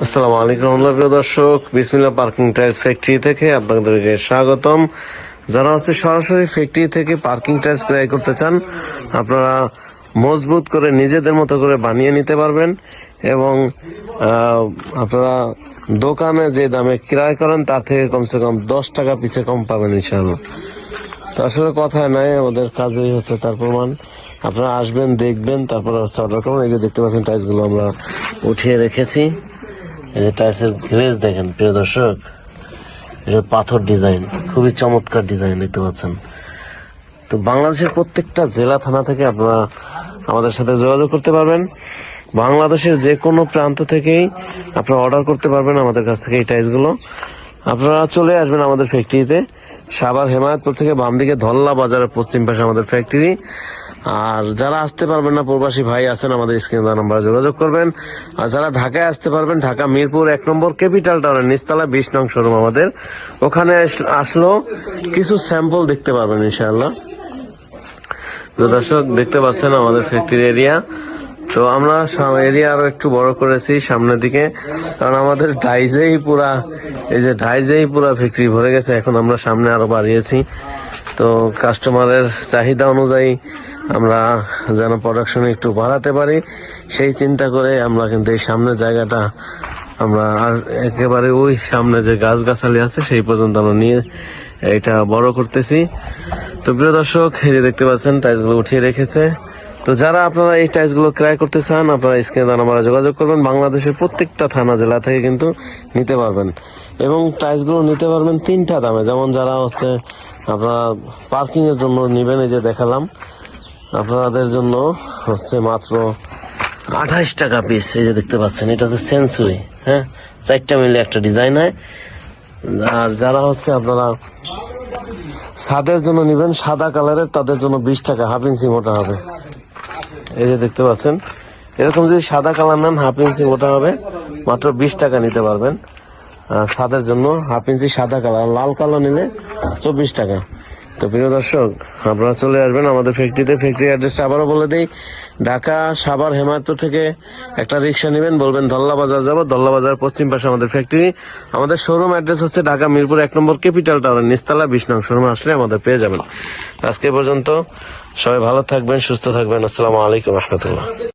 আসসালামু আলাইকুম রহমতুল্লাহ, প্রিয় দর্শক। বিসমিল্লা পার্কিং টাইলস ফ্যাক্টরি থেকে আপনাদেরকে স্বাগতম। যারা হচ্ছে সরাসরি ফ্যাক্টরি থেকে পার্কিং টাইলস ক্রয় করতে চান, আপনারা মজবুত করে নিজেদের মতো করে বানিয়ে নিতে পারবেন এবং আপনারা দোকানে যে দামে ক্রয় করেন, তার থেকে কমসে কম দশ টাকা পিছে কম পাবেন ইনশাআল্লাহ। তো আসলে কথা নাই, আমাদের কাজেই হচ্ছে তার প্রমাণ। আপনারা আসবেন, দেখবেন, তারপর হচ্ছে অর্ডার করবেন। এই যে দেখতে পাচ্ছেন, টাইলসগুলো আমরা উঠিয়ে রেখেছি। এই যে টাইলসের গ্লেজ দেখেন, প্রিয় দর্শক, এটা পাথর ডিজাইন, খুবই চমৎকার ডিজাইন দেখতে পাচ্ছেন। তো বাংলাদেশের প্রত্যেকটা জেলা, থানা থেকে আপনারা আমাদের সাথে যোগাযোগ করতে পারবেন। বাংলাদেশের যে কোনো প্রান্ত থেকেই আপনারা অর্ডার করতে পারবেন আমাদের কাছ থেকে এই টাইলসগুলো। আপনারা চলে আসবেন আমাদের ফ্যাক্টরিতে সাভার হেমায়তপুর থেকে বাম দিকে ধল্লা বাজারের পশ্চিম পাশে আমাদের ফ্যাক্টরি আর যারা আসতে পারবেন না, প্রবাসী ভাই আছেন, আমাদের স্ক্রিনে দেওয়া নাম্বারে যোগাযোগ করবেন। আর যারা ঢাকায় আসতে পারবেন, ঢাকা মিরপুর এক নম্বর ক্যাপিটাল টাউনের নিচতলা বিশ নং শোরুম আমাদের। ওখানে আস- আসলেও কিছু স্যাম্পল দেখতে পারবেন ইনশাআল্লাহ। দর্শক, দেখতে পাচ্ছেন আমাদের ফ্যাক্টরি এরিয়া তো আমরা এরিয়া আরও একটু বড় করেছি সামনের দিকে। কারণ আমাদের ডাইজেই পুরা, এই যে ডাইজেই পুরা ফ্যাক্টরি ভরে গেছে। এখন আমরা সামনে আরও বাড়িয়েছি। তো কাস্টমারের চাহিদা অনুযায়ী আমরা যেন প্রোডাকশন একটু বাড়াতে পারি, সেই চিন্তা করে আমরা কিন্তু এই সামনের জায়গাটা আমরা আর একেবারে ওই সামনে যে গাছগাছালি আছে, সেই পর্যন্ত আমরা নিয়ে এটা বড় করতেছি। তো প্রিয় দর্শক, এই যে দেখতে পাচ্ছেন টাইলসগুলো উঠিয়ে রেখেছে। তো যারা আপনারা এই টাইলসগুলো ক্রয় করতে চান, আপনারা স্ক্রিনে দেওয়া নাম্বারে যোগাযোগ করবেন। বাংলাদেশের প্রত্যেকটা থানা, জেলা থেকে কিন্তু নিতে পারবেন। এবং টাইলসগুলো নিতে পারবেন তিনটা দামে। যেমন যারা হচ্ছে, আপনারা পার্কিং এর জন্য নিবেন, এই যে দেখালাম। আপনাদের জন্য হচ্ছে মাত্র আঠাইশ টাকা পিস এই যে দেখতে পাচ্ছেন, এটা হচ্ছে সেঞ্চুরি হ্যাঁ? চারটা মিলে একটা ডিজাইন হয়। আর যারা হচ্ছে আপনারা ছাদের জন্য নেবেন, সাদা কালারের, তাদের জন্য বিশ টাকা হাফ ইঞ্চি মোটা হবে। এই যে দেখতে পাচ্ছেন, এরকম যদি সাদা কালার নেন হাফ ইঞ্চি মোটা হবে, মাত্র বিশ টাকা নিতে পারবেন। ছাদের জন্য হাফ ইঞ্চি সাদা কালার লাল কালার নিলে চব্বিশ টাকা। তো প্রিয় দর্শক, আপনারা চলে আসবেন আমাদের ফ্যাক্টরিতে। ফ্যাক্টরি অ্যাড্রেসটা আবারও বলে দিই, ঢাকা সাভার হেমায়তপুর থেকে একটা রিক্সা নেবেন, বলবেন ধল্লা বাজার যাব, ধল্লা বাজার পশ্চিম পাশে আমাদের ফ্যাক্টরি। আমাদের শোরুম অ্যাড্রেস হচ্ছে ঢাকা মিরপুর এক নম্বর ক্যাপিটাল টাওয়ার নিস্তালা বিশ নং শোরুমে আসলে আমাদের পেয়ে যাবেন। আজকে পর্যন্ত সবাই ভালো থাকবেন, সুস্থ থাকবেন। আসসালামু আলাইকুম রহমতুল্লাহ।